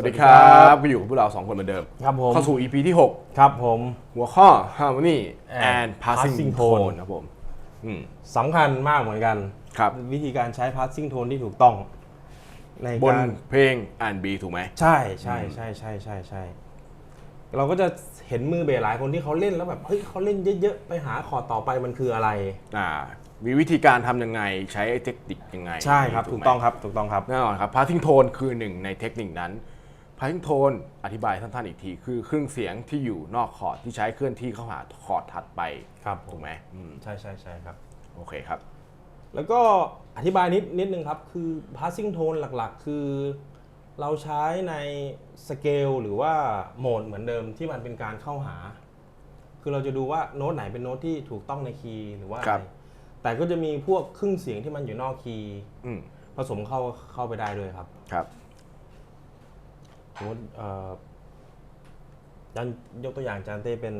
วัสดีครับก็อยู่กับพวกเราสองคนเหมือนเดิมครับผมเข้าสู่ EP ที่ครับผม6หัวข้อ Harmony And and Passing Passing Tone Tone ครับผมอืมสำคัญมากเหมือนกันครับวิธีการใช้ passing tone ที่ถูกต้อง ในบนการเพลง R&B ถูกไหม ใช่ใช่ใช่ใช่ใช่ใช่เราก็จะเห็นมือเบสหลายคนที่เขาเล่นแล้วแบบเฮ้ยเขาเล่นเยอะๆ ไปหาคอร์ดต่อไปมันคืออะไรอ่ามีวิธีการทำยังไงใช้เทคนิคยังไง ใช่ครับไหมถูกต้องครับ ถูกต้องครับแน่นอนครับ Passing Tone คือหนึ่งในเทคนิคนั้น Passing Tone อธิบายสั้นๆอีกที คือเครื่องเสียงที่อยู่นอกคอร์ดที่ใช้เคลื่อนที่เข้าหาคอร์ดถัดไปครับผถูมกไหมอืมใช่ใช่ใช่ครับ โอเคครับ แล้วก็อธิบายนิดนิดนึงครับ คือ passing tone หลักๆ คือ เราใช้ในสเกลหรือว่าโหมดเหมือนเดิมที่มันเป็นการเข้าหา คือเราจะดูว่าโน้ตไหนเป็นโน้ตที่ถูกต้องในคีย์หรือว่าอะครัไรบแต่ก็จะมีพวกครึ่งเสียงที่มันอยู่นอกคีย์อืมผสมเข้าเข้าไปได้ด้วยครับครับ สมมติเอ่อยันยกตัวอย่างจานเต้เป็น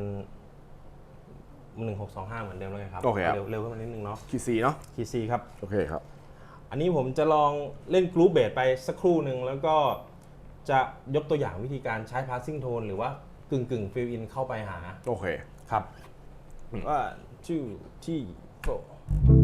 หนึ่งหกสองห้าเหมือนเดิมแล้วกันครับโอเคครับ เร็วเร็วขึ้นมานิดนึงเนาะคีย์ซีเนาะคีย์ซีครับ โอเคครับ อันนี้ผมจะลองเล่นกรุ๊ปเบสไปสักครู่หนึ่งแล้วก็จะยกตัวอย่างวิธีการใช้ passing tone หรือว่ากึ่งกึ่ง fill in เข้าไปหา โอเค ครับอืมว่า two three four โ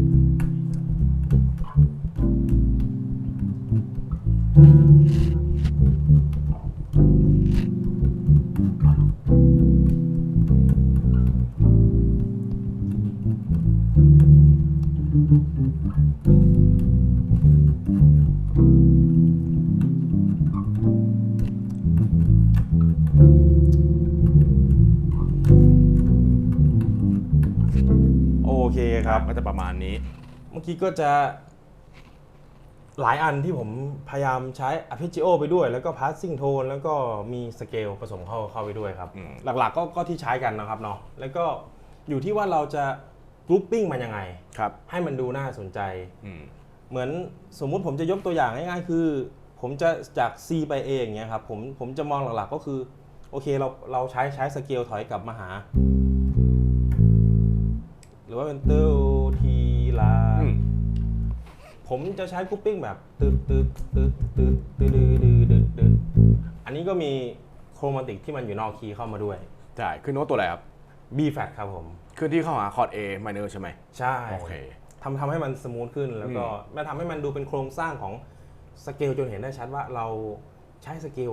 อเคครับ ก็จะประมาณนี้ เมื่อกี้ก็จะ หลายอันที่ผมพยายามใช้ arpeggio ไปด้วย แล้วก็ passing tone แล้วก็มีสเกลผสมเข้าเข้าไปด้วยครับ อืม หลักๆก็ก็ที่ใช้กันนะครับเนาะแล้วก็อยู่ที่ว่าเราจะ grouping มันยังไง ครับ ให้มันดูน่าสนใจ อืม เหมือนสมมุติผมจะยกตัวอย่างง่ายๆคือ ผมจะจาก C ไป A อย่างเงี้ยครับผมผมจะมองหลักๆก็คือ โอเคเราเราใช้ใช้สเกลถอยกลับมาหา หรือว่าเป็นเตอร์ทีลา อืม ผมจะใช้กรุ๊ปปิ้งแบบตึ๊ดตึ๊ดตึ๊ดตึ๊ดตึ๊ดตึ๊ดตึ๊ดตึ๊ดตึ๊ดอันนี้ก็มีโครมาติกที่มันอยู่นอกคีย์เข้ามาด้วย ใช่ คือโน้ตตัวอะไรครับ B flat ครับผมเคลื่อนที่เข้าหาคอร์ด A minor ใช่ไหมใช่โอเคทำทำให้มันสมูทขึ้นแล้วก็อืมมันทำให้มันดูเป็นโครงสร้างของสเกลจนเห็นได้ชัดว่าเราใช้สเกล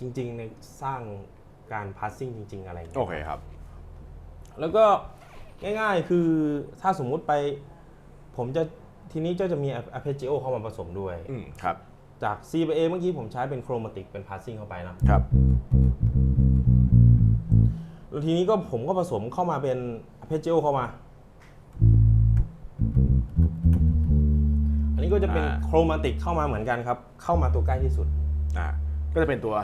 จริง ๆ ในสร้างการพาสซิ่งจริง ๆ อะไรอย่างโอเงี้ยเคครับ แล้วก็ง่ายๆคือถ้าสมมุติไป ผมจะทีนี้ก็จะมี arpeggio เข้ามาผสมด้วย อืมครับ จาก C ไป A เมื่อกี้ผมใช้เป็นโครมาติกเป็นพาสซิ่งเข้าไปนะครับแล้ว ทีนี้ก็ผมก็ผสมเข้ามาเป็น arpeggio เข้ามา อันนี้ก็จะเป็นอ่า โครมาติกเข้ามาเหมือนกันครับ เข้ามาตัวใกล้ที่สุด อ่าก็จะเป็นตัว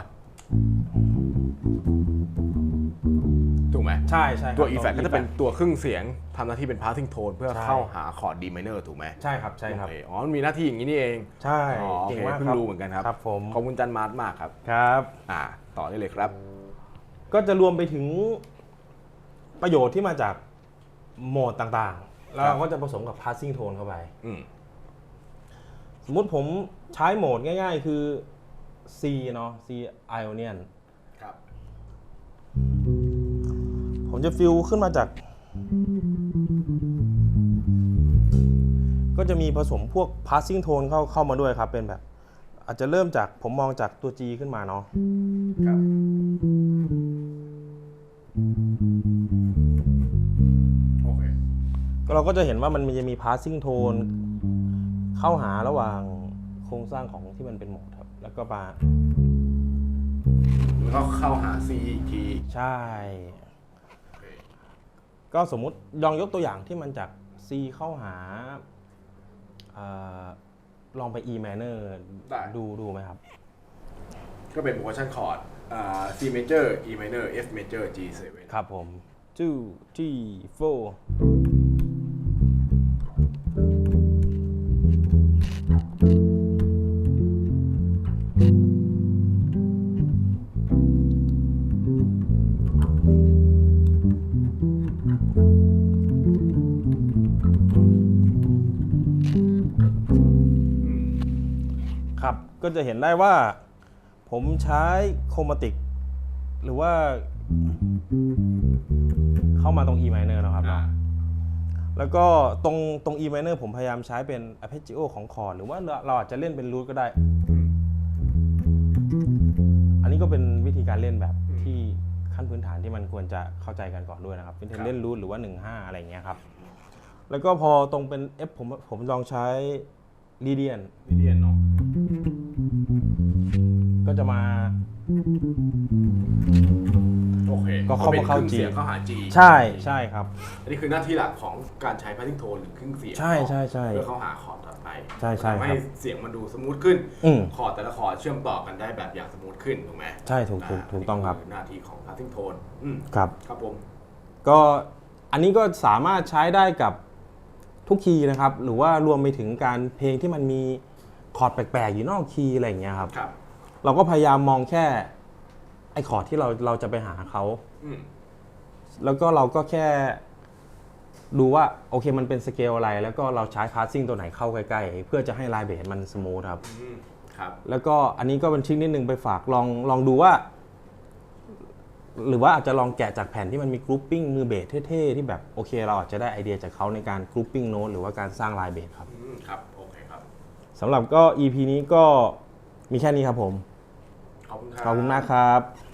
ถูกไหม ใช่ใช่ครับตัว effect ก็จะเป็น effect ตัวครึ่งเสียงทำหน้าที่เป็น passing tone เพื่อใช่เข้าหาคอร์ด D minor ถูกไหมใช่ครับใช่ครับ โอเคอ๋อมันมีหน้าที่อย่างนี้นี่เองใช่อ๋อโอเก่งเคมากเพิ่คงรับ รู้เหมือนกันครับ ครับผม ขอบคุณจันมาร์ทมากครับ ครับ อ่า ต่อได้เลยครับ ก็จะรวมไปถึงประโยชน์ที่มาจากโหมดต่างๆ แล้วครัเราบก็จะผสมกับ passing tone เข้าไป อืมสมมุติผมใช้โหมดง่ายๆ คือ C เนาะ C Ionian ครับ ผมจะฟิลขึ้นมาจาก ก็จะมีผสมพวก passing tone เข้าเข้ามาด้วยครับ เป็นแบบ อาจจะเริ่มจากผมมองจากตัว G ขึ้นมาเนาะ ครับ โอเคก็เราก็จะเห็นว่ามันจะมี passing tone เข้าหาระหว่างโครงสร้างของที่มันเป็นโหมดครับ แล้วก็มาแล้วก็เข้าหา C อีกทีใช่ก็สมมุติลองยกตัวอย่างที่มันจาก C เข้าหาอาลองไป E minor ได้ดูดูไหมครับ ก็เป็น progression chord อ่า C major E minor F major G 7ครับผม two three four ครับก็จะเห็นได้ว่า ผมใช้โครมาติก หรือว่า เข้ามาตรง E minor นะครับอ่าแล้วก็ตรงตรง E minor ผมพยายามใช้เป็น arpeggio ของคอร์ดหรือว่าเราเราอาจจะเล่นเป็นรูทก็ได้อืมอันนี้ก็เป็นวิธีการเล่นแบบอืม ที่ขั้นพื้นฐานที่มันควรจะเข้าใจกันก่อนด้วยนะครับเป็นครับเล่นรูทหรือว่า 1 5 อะไรอย่างเงี้ยครับ แล้วก็พอตรงเป็น F ผมผมลองใช้ลีเดียน นี่เดียนเนาะ ก็จะมา โอเคก็เข้ามาเข้าป็นครื่อง G เสียงเข้าหา G ใช่ใช่ครับ อันนี้คือหน้าที่หลักของการใช้พาสซิ่งโทนหรือเครื่องเสียงใช่ใช่ใช่เพื่อเข้าหาคอร์ดถัดไปใช่ใช่ทำให้ครับเสียงมันดูสมูทขึ้นอืมคอร์ดแต่ละคอร์ดเชื่อมต่อกันได้แบบอย่างสมูทขึ้นถูกไหมใช่ถูกถูกาถูกต้องครับ นนี้หน้าที่ของพาสซิ่งโทนอืมครับ ครับผมก็อันนี้ก็สามารถใช้ได้กับทุกคีย์นะครับ หรือว่ารวมไปถึงการเพลงที่มันมีคอร์ดแปลกๆ อยู่นอกคีย์อะไรอย่างเงี้ยครับ ครับ เราก็พยายามมองแค่ไอ้คอร์ดที่เราเราจะไปหาเขา อืมแล้วก็เราก็แค่ดูว่าโอเคมันเป็นสเกลอะไร แล้วก็เราใช้พาสซิ่งตัวไหนเข้าใกล้ๆ เพื่อจะให้ลายเบสมันสมูทครับ อืมครับ แล้วก็อันนี้ก็เป็นทริคนิดนึงไปฝากลองลองดูว่า หรือว่าอาจจะลองแกะจากแผ่นที่มันมีกรุ๊ปปิ้งมือเบสเท่ๆ ที่แบบโอเค เราอาจจะได้ไอเดียจากเขาในการกรุ๊ปปิ้งโน้ตหรือว่าการสร้างลายเบสครับอืมครับ โอเคครับ สำหรับก็ EP นี้ก็ มีแค่นี้ครับผม ขอบคุณครับ ขอบคุณมากครับ